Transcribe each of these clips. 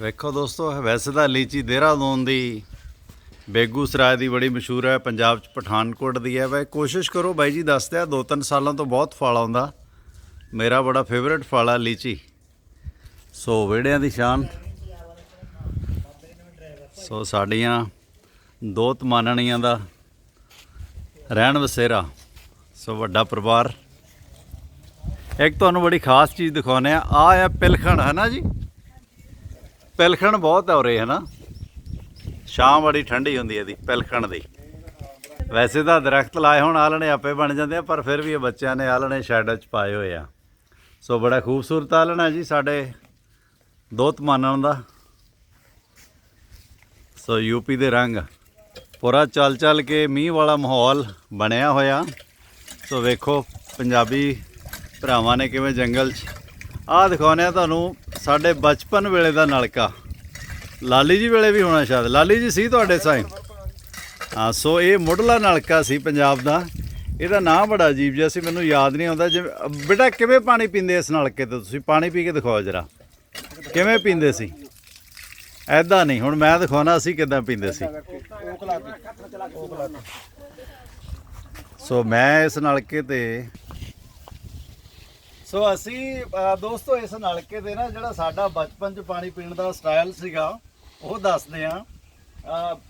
ਵੇਖੋ ਦੋਸਤੋ, ਵੈਸੇ ਤਾਂ ਲੀਚੀ ਦੇਹਰਾਦੂਨ ਦੀ ਬੇਗੂਸਰਾਏ ਦੀ ਬੜੀ ਮਸ਼ਹੂਰ ਹੈ, ਪੰਜਾਬ ਚ ਪਠਾਨਕੋਟ ਦੀ ਹੈ। ਵੈ ਕੋਸ਼ਿਸ਼ ਕਰੋ ਬਾਈ ਜੀ, ਦੱਸਦੇ ਆ ਦੋ ਤਿੰਨ ਸਾਲਾਂ ਤੋਂ ਬਹੁਤ ਫਲ ਆਉਂਦਾ। ਮੇਰਾ ਬੜਾ ਫੇਵਰਿਟ ਫਲ ਆ ਲੀਚੀ। ਸੋ ਵਿਹੜਿਆਂ ਦੀ ਸ਼ਾਨ। ਸੋ ਸਾਡੀਆਂ ਦੋ ਤਮਾਨਣੀਆਂ ਦਾ ਰਹਿਣ ਵਸੇਰਾ। ਸੋ ਵੱਡਾ ਪਰਿਵਾਰ। ਇੱਕ ਤੁਹਾਨੂੰ ਬੜੀ ਖਾਸ ਚੀਜ਼ ਦਿਖਾਉਂਦੇ ਆ ਆ ਹੈ ਪਿਲਖਣ, ਹੈ ਨਾ ਜੀ? ਪਿਲਖਣ ਬਹੁਤ ਹੈ ਉਰੇ ਹੈ ਨਾ ਸ਼ਾਮ ਬੜੀ ਠੰਡੀ ਹੁੰਦੀ ਹੈ ਦੀ ਪਿਲਖਣ ਦੀ। ਵੈਸੇ ਤਾਂ ਦਰਖਤ ਲਾਏ ਹੋਣ ਆਲਣੇ ਆਪੇ ਬਣ ਜਾਂਦੇ ਆ, ਪਰ ਫਿਰ ਵੀ ਇਹ ਬੱਚਿਆਂ ਨੇ ਆਲਣੇ ਸ਼ੈਡ 'ਚ ਪਾਏ ਹੋਏ ਆ। ਸੋ ਬੜਾ ਖੂਬਸੂਰਤ ਆਲਣਾ ਜੀ ਸਾਡੇ ਦੋਤ ਮਾਨਣ ਦਾ। ਸੋ ਯੂਪੀ ਦੇ ਰੰਗ। ਪੂਰਾ ਚੱਲ ਚੱਲ ਕੇ ਮੀਂਹ ਵਾਲਾ ਮਾਹੌਲ ਬਣਿਆ ਹੋਇਆ। ਸੋ ਵੇਖੋ ਪੰਜਾਬੀ ਭਰਾਵਾਂ ਨੇ ਕਿਵੇਂ ਜੰਗਲ 'ਚ ਆਹ ਦਿਖਾਉਂਦੇ ਆ ਤੁਹਾਨੂੰ ਸਾਡੇ ਬਚਪਨ ਵੇਲੇ ਦਾ ਨਲਕਾ। ਲਾਲੀ ਜੀ ਵੇਲੇ ਵੀ ਹੋਣਾ ਸ਼ਾਇਦ। ਲਾਲੀ ਜੀ ਸੀ ਤੁਹਾਡੇ ਸਾਈਂ? ਹਾਂ, ਸੋ ਇਹ ਮੁੱਢਲਾ ਨਲਕਾ ਸੀ ਪੰਜਾਬ ਦਾ। ਇਹਦਾ ਨਾਮ ਬੜਾ ਅਜੀਬ ਜਿਹਾ ਸੀ, ਮੈਨੂੰ ਯਾਦ ਨਹੀਂ ਆਉਂਦਾ। ਜਿਵੇਂ, ਬੇਟਾ, ਕਿਵੇਂ ਪਾਣੀ ਪੀਂਦੇ ਇਸ ਨਲਕੇ ਤੋਂ ਤੁਸੀਂ? ਪਾਣੀ ਪੀ ਕੇ ਦਿਖਾਓ ਜਰਾ। ਕਿਵੇਂ ਪੀਂਦੇ ਸੀ? ਐਦਾਂ ਨਹੀਂ, ਹੁਣ ਮੈਂ ਦਿਖਾਉਣਾ ਸੀ ਕਿਦਾਂ ਪੀਂਦੇ ਸੀ? ਸੋ ਮੈਂ ਇਸ ਨਲਕੇ ਤੇ ਸੋ ਅਸੀਂ ਅ, ਦੋਸਤੋ ਇਸ ਨਲਕੇ ਦੇ ਨਾ ਜਿਹੜਾ ਸਾਡਾ ਬਚਪਨ ਚ ਪਾਣੀ ਪੀਣ ਦਾ ਸਟਾਈਲ ਸੀਗਾ ਉਹ ਦੱਸਦੇ ਆ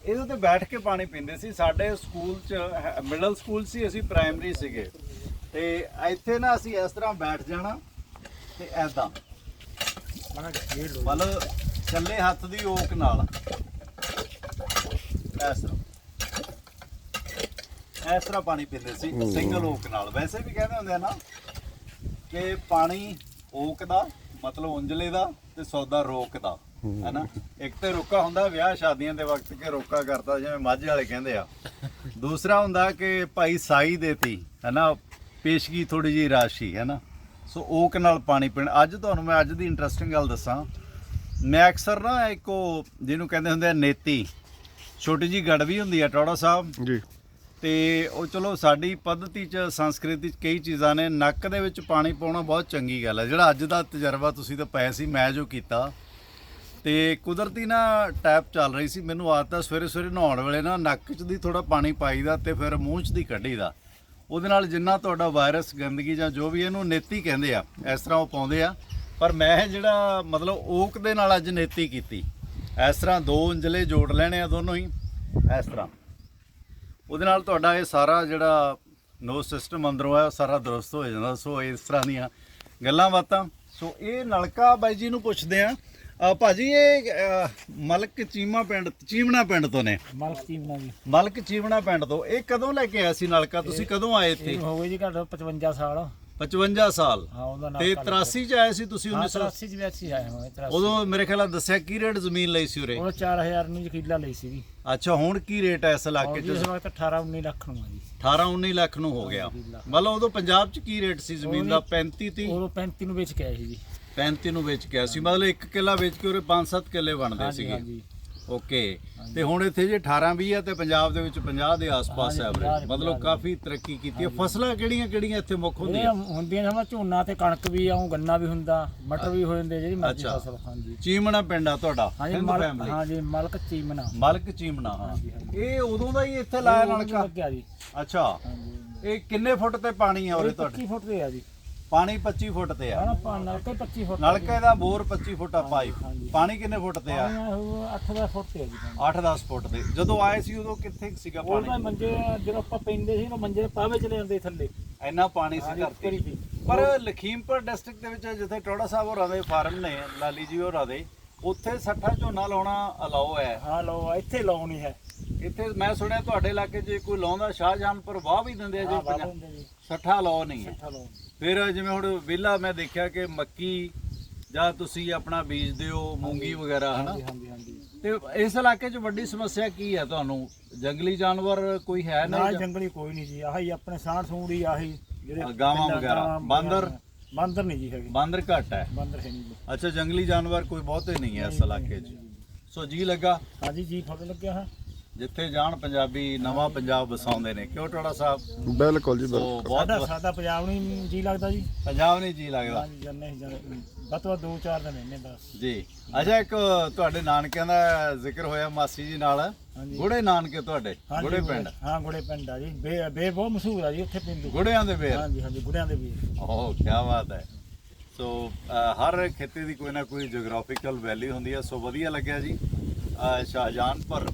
ਇਹਦੇ ਤੇ ਬੈਠ ਕੇ ਪਾਣੀ ਪੀਂਦੇ ਸੀ। ਸਾਡੇ ਸਕੂਲ ਚ ਮਿਡਲ ਸਕੂਲ ਸੀ ਅਸੀਂ ਪ੍ਰਾਇਮਰੀ ਸੀਗੇ। ਤੇ ਇੱਥੇ ਨਾ ਅਸੀਂ ਇਸ ਤਰ੍ਹਾਂ ਬੈਠ ਜਾਣਾ ਤੇ ਐਦਾਂ ਮਤਲਬ ਚੱਲੇ ਹੱਥ ਦੀ ਓਕ ਨਾਲ। ਇਸ ਤਰ੍ਹਾਂ। ਇਸ ਤਰ੍ਹਾਂ ਪਾਣੀ ਪੀਂਦੇ ਸੀ ਸਿੰਗਲ ਓਕ ਨਾਲ। ਵੈਸੇ ਵੀ ਕਹਿੰਦੇ ਹੁੰਦੇ ਆ ਨਾ ਕਿ ਪਾਣੀ ਓਕ ਦਾ ਮਤਲਬ ਉਂਜਲੇ ਦਾ ਤੇ ਸੌਦਾ ਰੋਕ ਦਾ ਹੈਨਾ? ਇੱਕ ਤੇ ਰੋਕਾ ਹੁੰਦਾ ਵਿਆਹ ਸ਼ਾਦੀਆਂ ਦੇ ਵਕਤ ਕਿ ਰੋਕਾ ਕਰਦਾ ਜਿਵੇਂ ਮਾਝੇ ਵਾਲੇ ਕਹਿੰਦੇ ਆ। ਦੂਸਰਾ ਹੁੰਦਾ ਕਿ ਭਾਈ ਸਾਈ ਦੇਤੀ ਹੈਨਾ? ਪੇਸ਼ਗੀ ਥੋੜੀ ਜੀ ਰਾਸ਼ੀ ਹੈਨਾ? ਸੋ ਓਕ ਨਾਲ ਪਾਣੀ ਪੀਣ। ਅੱਜ ਤੁਹਾਨੂੰ ਮੈਂ ਅੱਜ ਦੀ ਇੰਟਰਸਟਿੰਗ ਗੱਲ ਦੱਸਾਂ। ਮੈਂ ਅਕਸਰ ਨਾ ਇੱਕ ਉਹ ਜਿਹਨੂੰ ਕਹਿੰਦੇ ਹੁੰਦੇ ਆ ਨੇਤੀ। ਛੋਟੀ ਜੀ ਗੜਵੀ ਹੁੰਦੀ ਆ ਟੌੜਾ ਸਾਹਿਬ। ਜੀ। ਤੇ ਉਹ ਚਲੋ ਸਾਡੀ ਪੱਧਤੀ ਚ, ਸੰਸਕ੍ਰਿਤੀ ਚ ਕਈ ਚੀਜ਼ਾਂ ਨੇ। ਨੱਕ ਦੇ ਵਿੱਚ ਪਾਣੀ ਪਾਉਣਾ ਬਹੁਤ ਚੰਗੀ ਗੱਲ ਹੈ। ਜਿਹੜਾ ਅੱਜ ਦਾ ਤਜਰਬਾ ਤੁਸੀਂ ਤਾਂ ਪਾਇਆ ਸੀ, ਮੈਂ ਜੋ ਕੀਤਾ। ਤੇ ਕੁਦਰਤੀ ਨਾ ਟੈਪ ਚੱਲ ਰਹੀ ਸੀ। ਮੈਨੂੰ ਆਦਤ ਆ ਸਵੇਰੇ ਸਵੇਰੇ ਨਹਾਉਣ ਵੇਲੇ ਨਾ ਨੱਕ 'ਚ ਦੀ ਥੋੜਾ ਪਾਣੀ ਪਾਈਦਾ ਤੇ ਫਿਰ ਮੂੰਹ 'ਚ ਦੀ ਕੱਢੀਦਾ। ਉਹਦੇ ਨਾਲ ਜਿੰਨਾ ਤੁਹਾਡਾ ਵਾਇਰਸ ਗੰਦਗੀ ਜਾਂ ਜੋ ਵੀ ਇਹਨੂੰ ਨੇਤੀ ਕਹਿੰਦੇ ਆ, ਇਸ ਤਰ੍ਹਾਂ ਉਹ ਪਾਉਂਦੇ ਆ। ਪਰ ਮੈਂ ਜਿਹੜਾ ਮਤਲਬ ਓਕ ਦੇ ਨਾਲ ਅੱਜ ਨੇਤੀ ਕੀਤੀ। ਇਸ ਤਰ੍ਹਾਂ ਦੋ ਉਂਜਲੇ ਜੋੜ ਲੈਣੇ ਆ ਦੋਨੋਂ ਹੀ। ਇਸ ਤਰ੍ਹਾਂ। ਉਹਦੇ ਨਾਲ ਤੁਹਾਡਾ ਇਹ ਸਾਰਾ ਜਿਹੜਾ ਨੋ ਸਿਸਟਮ ਅੰਦਰੋਂ ਉਹ ਸਾਰਾ ਦਰੁਸਤ ਹੋ ਜਾਂਦਾ। ਸੋ ਇਸ ਤਰ੍ਹਾਂ ਦੀਆਂ ਗੱਲਾਂ ਬਾਤਾਂ। ਸੋ ਇਹ ਨਲਕਾ ਬਾਈ ਜੀ ਨੂੰ ਪੁੱਛਦੇ ਆ। ਭਾਜੀ ਇਹ ਮਲਕ ਚੀਮਾ ਪਿੰਡ ਚੀਮਣਾ ਪਿੰਡ ਤੋਂ ਨੇ। ਮਲਕ ਚੀਮਨਾ ਜੀ। ਮਲਕ ਚੀਮਣਾ ਪਿੰਡ ਤੋਂ। ਇਹ ਕਦੋਂ ਲੈ ਕੇ ਆਇਆ ਸੀ ਨਲਕਾ? ਤੁਸੀਂ ਕਦੋਂ ਆਏ ਇੱਥੇ? ਹੋ ਗਈ ਜੀ ਘੱਟ 55 ਸਾਲ। 55 ਸਾਲ। ਹਾਂ ਉਹਦਾ ਤੇ ਨਾਮ 83 ਚ ਆਏ ਸੀ ਤੁਸੀਂ 1900 83 ਚ ਹੀ ਆਏ ਹਾਂ 83 ਉਦੋਂ ਮੇਰੇ ਖਿਆਲ ਨਾਲ ਦੱਸਿਆ ਕੀ ਰੇਟ ਜ਼ਮੀਨ ਲਈ ਸੀ ਉਰੇ? ਉਹ 4000 ਨੂੰ ਜੀ ਕਿੱਲਾ ਲਈ ਸੀ ਜੀ। ਅੱਛਾ ਹੁਣ ਕੀ ਰੇਟ ਹੈ ਇਸ ਇਲਾਕੇ ਇਸ 'ਚ? ਵਕਤ 18 19 ਲੱਖ ਨੂੰ ਆ ਜੀ। 18 19 ਲੱਖ ਨੂੰ ਹੋ ਗਿਆ। ਮਤਲਬ ਉਦੋਂ ਪੰਜਾਬ 'ਚ ਕੀ ਰੇਟ ਸੀ ਜ਼ਮੀਨ ਦਾ? 35 30 ਉਦੋਂ 35 ਨੂੰ ਵੇਚ ਕੇ ਆਏ ਸੀ ਜੀ। 35 ਨੂੰ ਵੇਚ ਗਿਆ ਸੀ। ਮਤਲਬ ਇੱਕ ਕਿੱਲਾ ਵੇਚ ਕੇ ਉਹਰੇ 5-7 ਕਿੱਲੇ ਬਣਦੇ ਸੀਗੇ। ਓਕੇ। ਤੇ ਹੁਣ ਇੱਥੇ ਜੇ 18 20 ਹੈ ਤੇ ਪੰਜਾਬ ਦੇ ਵਿੱਚ 50 ਦੇ ਆਸ-ਪਾਸ ਹਾਂਜੀ, ਐਵਰੇਜ ਮਤਲਬ ਕਾਫੀ ਤਰੱਕੀ ਕੀਤੀ ਹੈ। ਫਸਲਾਂ ਕਿਹੜੀਆਂ ਕਿਹੜੀਆਂ ਇੱਥੇ ਮੁੱਖ ਇਹ ਹੁੰਦੀਆਂ ਹੁੰਦੀਆਂ ਸਮਾਂ ਝੋਨਾ ਤੇ ਕਣਕ ਵੀ ਆਉਂ ਗੰਨਾ ਵੀ ਹੁੰਦਾ ਮਟਰ ਵੀ ਹੋ ਜਾਂਦੇ ਜਿਹੜੀ ਮਰਜ਼ੀ ਅੱਛਾ। ਫਸਲ ਹਾਂਜੀ। ਚੀਮਣਾ ਪਿੰਡ ਆ ਤੁਹਾਡਾ ਹਾਂਜੀ ਹਿੰਦ ਮਲਕ ਫੈਮਿਲੀ ਹਾਂਜੀ ਮਲਕ ਚੀਮਨਾ ਮਲਕ ਚੀਮਣਾ ਹਾਂ। ਇਹ ਉਦੋਂ ਦਾ ਹੀ ਇੱਥੇ ਲਾਇਆ ਨਲਕਾ? ਲੱਗਿਆ ਜੀ। ਅੱਛਾ। ਹਾਂਜੀ। ਇਹ ਕਿੰਨੇ ਫੁੱਟ ਤੇ ਪਾਣੀ ਆ ਉਰੇ ਤੁਹਾਡੇ? 25 ਫੁੱਟ ਦੇ ਆ ਜੀ। ਪਾਣੀ 25 ਫੁੱਟ ਤੇ ਆ। ਨਲਕੇ 25 ਫੁੱਟ ਨਲਕੇ ਦਾ ਬੋਰ 25 ਫੁੱਟ ਆ ਪਾਈਪ। ਪਾਣੀ ਕਿੰਨੇ ਫੁੱਟ ਤੇ ਆ? 8-10 ਫੁੱਟ ਤੇ ਆ ਜੀ ਪਾਣੀ। 8-10 ਫੁੱਟ ਤੇ। ਜਦੋਂ ਆਏ ਸੀ ਉਦੋਂ ਕਿੱਥੇ ਸੀਗਾ ਉਹ ਪਾਣੀ? ਮੰਜੇ ਜਦੋਂ ਆਪਾਂ ਪੈਂਦੇ ਸੀ ਨਾ ਮੰਜੇ ਪਾਵੇ ਚਲੇ ਜਾਂਦੇ ਥੱਲੇ। ਇੰਨਾ ਪਾਣੀ ਸੀ ਧਰਤੀ। ਪਰ ਲਖੀਮਪੁਰ ਡਿਸਟ੍ਰਿਕਟ ਦੇ ਵਿੱਚ ਜਿੱਥੇ ਟੋੜਾ ਸਾਹਿਬ ਹੋਰਾਂ ਦੇ ਫਾਰਮ ਨੇ ਲਾਲੀ ਜੀ ਹੋਰਾਂ ਦੇ ਉੱਥੇ ਸੱਠਾ ਝੋਨਾ ਲਾਉਣਾ ਅਲਾਓ ਹੈ। ਹਾਂ ਲੋ ਇੱਥੇ ਲਾਉਣੀ ਹੈ। ਇੱਥੇ ਮੈਂ ਸੁਣਿਆ ਤੁਹਾਡੇ ਇਲਾਕੇ 'ਚ ਜੇ ਕੋਈ ਲਾਉਂਦਾ ਸ਼ਾਹਜਹਾਨਪੁਰ ਵਾਹ ਵੀ ਦਿੰਦੇ ਆ ਹਾਂ ਜੇ ਜੀ। ਸੱਠਾ ਅਲਾਓ ਨਹੀਂ ਹੈ। ਫਿਰ ਜਿਵੇਂ ਹੁਣ ਵਿਹਲਾ ਮੈਂ ਦੇਖਿਆ ਕਿ ਮੱਕੀ ਜਾਂ ਤੁਸੀਂ ਆਪਣਾ ਬੀਜਦੇ ਹੋ ਮੂੰਗੀ ਵਗੈਰਾ ਹਨਾ? ਹਾਂਜੀ ਹਾਂਜੀ। ਹਾਂਜੀ ਤੇ ਇਸ ਇਲਾਕੇ 'ਚ ਵੱਡੀ ਸਮੱਸਿਆ ਕੀ ਹੈ ਤੁਹਾਨੂੰ? ਜੰਗਲੀ ਜਾਨਵਰ ਕੋਈ ਹੈ ਨਾ ਜੰਗਲੀ ਕੋਈ ਨਹੀਂ ਜੀ ਆਹੀ ਆਪਣੇ ਸਾਂਢ ਸੂੰਢ ਆਹੀ ਜਿਹੜੇ ਗਾਵਾਂ ਪਿੰਡਾਂ, ਵਗੈਰਾ। ਗਾਵਾਂ ਬਾਂਦਰ? ਵਗੈਰਾ। ਬਾਂਦਰ ਨਹੀਂ ਜੀ ਹੈਗੇ। ਬਾਂਦਰ ਘੱਟ ਹੈ। ਬਾਂਦਰ ਹੈ ਨਹੀਂ ਜੀ। ਅੱਛਾ ਜੰਗਲੀ ਜਾਨਵਰ ਕੋਈ ਬਹੁਤੇ ਨਹੀਂ ਹੈ ਇਸ ਇਲਾਕੇ 'ਚ। ਸੋ ਜੀ ਲੱਗਾ। ਹਾਂਜੀ ਜੀ ਤੁਹਾਡੇ ਲੱਗਿਆ ਹੈ ਜਿੱਥੇ ਜਾਣ ਪੰਜਾਬੀ ਨਵਾਂ ਪੰਜਾਬ ਵਸਾਉਂਦੇ ਨੇ। ਕਿਉਂ ਟੋੜਾ ਸਾਹਿਬ? ਬਿਲਕੁਲ ਜੀ ਸੋ ਬਿਲਕੁਲ ਬਹੁਤ ਸਾਡਾ ਸਾਡਾ ਪੰਜਾਬ ਨੂੰ ਹੀ ਜੀ ਲੱਗਦਾ ਜੀ। ਪੰਜਾਬ ਨਹੀਂ ਜੀ ਲੱਗਦਾ। ਹਾਂਜੀ ਜੰਨੇ ਵੱਧ ਤੋਂ ਵੱਧ ਦੋ ਚਾਰ ਦਿਨ ਇੰਨੇ ਬਸ। ਜੀ। ਅੱਛਾ ਇੱਕ ਤੁਹਾਡੇ ਨਾਨਕਿਆਂ ਦਾ ਜ਼ਿਕਰ ਹੋਇਆ ਮਾਸੀ ਜੀ ਨਾਲ। ਹਾਂਜੀ। ਗੁੜੇ ਨਾਨਕੇ ਤੁਹਾਡੇ? ਹਾਂਜੀ, ਗੁੜੇ ਪਿੰਡ? ਹਾਂ ਗੁੜੇ ਪਿੰਡ ਆ ਜੀ। ਬੇ ਬੇ ਬਹੁਤ ਮਸ਼ਹੂਰ ਆ ਜੀ ਉੱਥੇ ਪਿੰਡ। ਗੁੜਿਆਂ ਦੇ ਵੇਰ ਹਾਂਜੀ ਹਾਂਜੀ ਗੁੜਿਆਂ ਦੇ ਵੀ ਓਹ ਕੀ ਬਾਤ ਹੈ। ਸੋ ਅ, ਹਰ ਖੇਤੇ ਦੀ ਕੋਈ ਨਾ ਕੋਈ ਜੀਓਗ੍ਰਾਫੀਕਲ ਵੈਲਿਊ ਹੁੰਦੀ ਹੈ। ਸੋ ਵਧੀਆ ਲੱਗਿਆ ਜੀ। ਅ, ਸ਼ਾਹਜਹਾਨਪੁਰ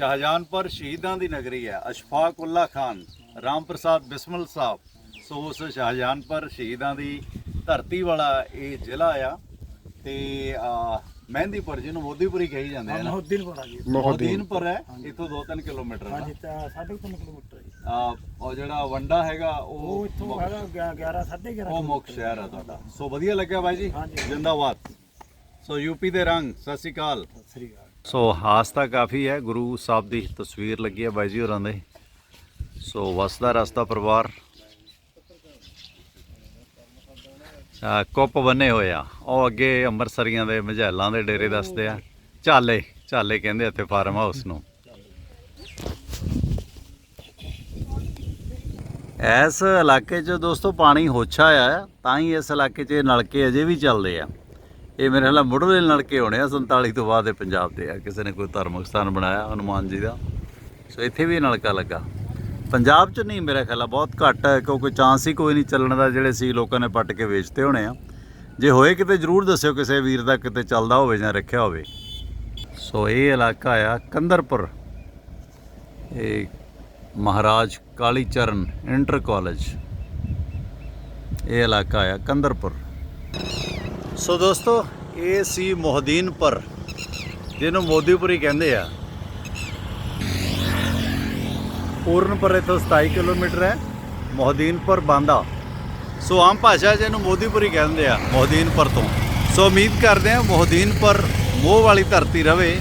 ਸ਼ਾਹਜਹਾਨਪੁਰ ਸ਼ਹੀਦਾਂ ਦੀ ਨਗਰੀ ਹੈ। ਅਸ਼ਫਾਕ ਉੱਲਾ ਖਾਨ ਰਾਮ ਪ੍ਰਸਾਦ ਬਿਸਮਲ ਸਾਹਿਬ ਸੋ ਉਸ ਸ਼ਾਹਜਹਾਨਪੁਰ ਸ਼ਹੀਦਾਂ ਦੀ ਧਰਤੀ ਵਾਲਾ ਇਹ ਜ਼ਿਲ੍ਹਾ ਆ। ਤੇ ਮਹਿੰਦੀਪੁਰ ਜਿਹਨੂੰ ਮੋਦੀਪੁਰੀ ਕਹੀ ਜਾਂਦੇ ਆ ਨਾ। ਮਹੁੱਦੀਨ ਕੋਲ ਆ ਜੀ। ਮੋਦੀਨਪੁਰ ਹੈ। ਇਥੋਂ 2-3 ਕਿਲੋਮੀਟਰ ਹੈ ਹਾਂਜੀ ਤਾਂ ਸਾਢੇ ਕੁ ਤਿੰਨ ਕਿਲੋਮੀਟਰ ਹੈ ਜੀ। ਆ ਉਹ ਜਿਹੜਾ ਵੰਡਾ ਹੈਗਾ ਉਹ ਇੱਥੋਂ ਹੈਗਾ 11 ਸਾਢੇ 11 ਉਹ ਮੁੱਖ ਸ਼ਹਿਰ ਆ ਤੁਹਾਡਾ। ਸੋ ਵਧੀਆ ਲੱਗਿਆ ਬਾਈ ਜੀ। ਜਿੰਦਾਬਾਦ। ਸੋ ਯੂਪੀ ਦੇ ਰੰਗ ਸਤਿ ਸ਼੍ਰੀ ਅਕਾਲ। ਸ੍ਰੀ ਅਕਾਲ। ਸੋ ਹਾਸ ਤਾਂ ਕਾਫੀ ਹੈ, ਗੁਰੂ ਸਾਹਿਬ ਦੀ ਤਸਵੀਰ ਲੱਗੀ ਹੈ ਬਾਈ ਜੀ ਹੋਰਾਂ ਦੇ। ਸੋ ਵਸਦਾ ਰਸਤਾ ਪਰਿਵਾਰ। ਕੁੱਪ ਬੰਨੇ ਹੋਏ ਆ। ਉਹ ਅੱਗੇ ਅੰਮ੍ਰਿਤਸਰੀਆਂ ਦੇ ਮਝੈਲਾਂ ਦੇ ਡੇਰੇ ਦੱਸਦੇ ਆ। ਝਾਲੇ ਝਾਲੇ ਕਹਿੰਦੇ ਇੱਥੇ ਫਾਰਮ ਹਾਊਸ ਨੂੰ। ਇਸ ਇਲਾਕੇ 'ਚ ਦੋਸਤੋ ਪਾਣੀ ਹੋਛਾ ਆ, ਤਾਂ ਹੀ ਇਸ ਇਲਾਕੇ 'ਚ ਨਲਕੇ ਅਜੇ ਵੀ ਚੱਲਦੇ ਆ। ਇਹ ਮੇਰੇ ਖਿਆਲ ਮੁੱਢਲੇ ਨਲਕੇ ਹੋਣੇ ਆ 47 ਤੋਂ ਬਾਅਦ ਇਹ ਪੰਜਾਬ ਦੇ ਆ। ਕਿਸੇ ਨੇ ਕੋਈ ਧਾਰਮਿਕ ਸਥਾਨ ਬਣਾਇਆ, ਹਨੂਮਾਨ ਜੀ ਦਾ। ਸੋ ਇੱਥੇ ਵੀ ਇਹ ਨਲਕਾ ਲੱਗਾ। ਪੰਜਾਬ 'ਚ ਨਹੀਂ ਮੇਰਾ ਖਿਆਲ ਆ ਬਹੁਤ ਘੱਟ ਹੈ, ਕਿਉਂਕਿ ਚਾਂਸ ਹੀ ਕੋਈ ਨਹੀਂ ਚੱਲਣ ਦਾ, ਜਿਹੜੇ ਸੀ ਲੋਕਾਂ ਨੇ ਪੱਟ ਕੇ ਵੇਚਤੇ ਹੋਣੇ ਆ। ਜੇ ਹੋਏ ਕਿਤੇ, ਜਰੂਰ ਦੱਸਿਓ ਕਿਸੇ ਵੀਰ ਦਾ ਕਿਤੇ ਚੱਲਦਾ ਹੋਵੇ ਜਾਂ ਰੱਖਿਆ ਹੋਵੇ। ਸੋ ਇਹ ਇਲਾਕਾ ਆ ਕੰਦਰਪੁਰ। ਇਹ ਮਹਾਰਾਜ ਕਾਲੀ ਚਰਨ ਇੰਟਰ ਕਾਲਜ। ਇਹ ਇਲਾਕਾ ਆ ਕੰਦਰਪੁਰ। ਸੋ ਦੋਸਤੋ, ਇਹ ਸੀ ਮੋਹਦੀਨਪੁਰ ਜਿਹਨੂੰ ਮੋਦੀਪੁਰੀ ਕਹਿੰਦੇ ਆ। ਪੂਰਨਪੁਰ ਇੱਥੋਂ 27 ਕਿਲੋਮੀਟਰ ਹੈ ਮੋਹਦੀਨਪੁਰ ਬਾਂਦਾ। ਸੋ ਆਮ ਭਾਸ਼ਾ ਜਿਹਨੂੰ ਮੋਦੀਪੁਰੀ ਕਹਿੰਦੇ ਆ ਮੋਹਦੀਨਪੁਰ ਤੋਂ। ਸੋ ਉਮੀਦ ਕਰਦੇ ਆ ਮੋਹਦੀਨਪੁਰ ਮੋਹ ਵਾਲੀ ਧਰਤੀ ਰਵੇ,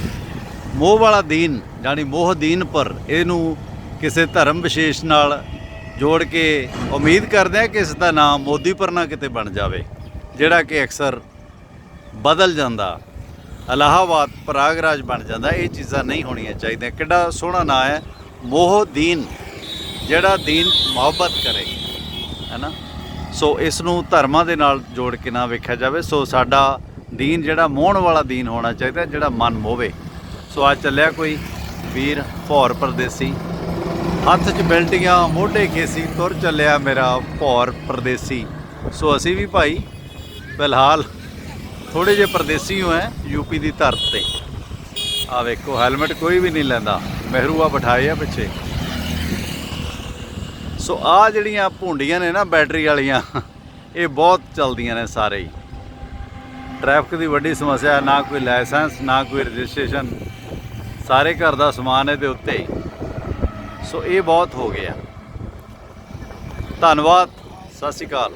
ਮੋਹ ਵਾਲਾ ਦੀਨ, ਯਾਨੀ ਮੋਹਦੀਨਪੁਰ ਇਹਨੂੰ ਕਿਸੇ ਧਰਮ ਵਿਸ਼ੇਸ਼ ਨਾਲ ਜੋੜ ਕੇ ਉਮੀਦ ਕਰਦੇ ਆ ਕਿ ਇਸ ਦਾ ਨਾਮ ਮੋਦੀਪੁਰ ਨਾ ਕਿਤੇ ਬਣ ਜਾਵੇ। ਜਿਹੜਾ ਕਿ ਅਕਸਰ ਬਦਲ ਜਾਂਦਾ, ਅਲਾਹਾਬਾਦ ਪ੍ਰਾਗਰਾਜ ਬਣ ਜਾਂਦਾ, ਇਹ ਚੀਜ਼ਾਂ ਨਹੀਂ ਹੋਣੀਆਂ ਚਾਹੀਦੀਆਂ। ਕਿੱਡਾ ਸੋਹਣਾ ਨਾਂ ਹੈ, ਮੋਹ ਦੀਨ, ਜਿਹੜਾ ਦੀਨ ਮੁਹੱਬਤ ਕਰੇ, ਹੈਨਾ? ਸੋ ਇਸ ਨੂੰ ਧਰਮਾਂ ਦੇ ਨਾਲ ਜੋੜ ਕੇ ਨਾ ਵੇਖਿਆ ਜਾਵੇ। ਸੋ ਸਾਡਾ ਦੀਨ ਜਿਹੜਾ, ਮੋਹਣ ਵਾਲਾ ਦੀਨ ਹੋਣਾ ਚਾਹੀਦਾ, ਜਿਹੜਾ ਮਨ ਮੋਵੇ। ਸੋ ਅੱਜ ਚੱਲਿਆ ਕੋਈ ਵੀਰ ਭੌਰ ਪਰਦੇਸੀ। ਹੱਥ 'ਚ ਬਿਲਟੀਆਂ, ਮੋਢੇ ਖੇਸੀ, ਤੁਰ ਚੱਲਿਆ ਮੇਰਾ ਭੌਰ ਪਰਦੇਸੀ। ਸੋ ਅਸੀਂ ਵੀ ਭਾਈ ਫਿਲਹਾਲ ਥੋੜੇ ਜਿਹੇ ਪਰਦੇਸੀ ਹੋ ਹੈ ਯੂਪੀ ਦੀ ਧਰਤ ਤੇ। ਆ ਵੇਖੋ ਹੈਲਮਟ ਕੋਈ ਵੀ ਨਹੀਂ ਲੈਂਦਾ। ਮਹਿਰੂਆ ਬਿਠਾਏ ਆ ਪਿੱਛੇ। ਸੋ ਆ ਜਿਹੜੀਆਂ ਭੁੰਡੀਆਂ ਨੇ ਨਾ ਬੈਟਰੀ ਵਾਲੀਆਂ ਇਹ ਬਹੁਤ ਚਲਦੀਆਂ ਨੇ ਸਾਰੇ ਹੀ। ਟ੍ਰੈਫਿਕ ਦੀ ਵੱਡੀ ਸਮੱਸਿਆ ਹੈ, ਨਾ ਕੋਈ ਲਾਇਸੈਂਸ ਨਾ ਕੋਈ ਰਜਿਸਟ੍ਰੇਸ਼ਨ। ਸਾਰੇ ਘਰ ਦਾ ਸਮਾਨ ਇਹਦੇ ਉੱਤੇ ਹੀ। ਸੋ ਇਹ ਬਹੁਤ ਹੋ ਗਿਆ। ਧੰਨਵਾਦ ਸਤਿ ਸ਼੍ਰੀ ਅਕਾਲ।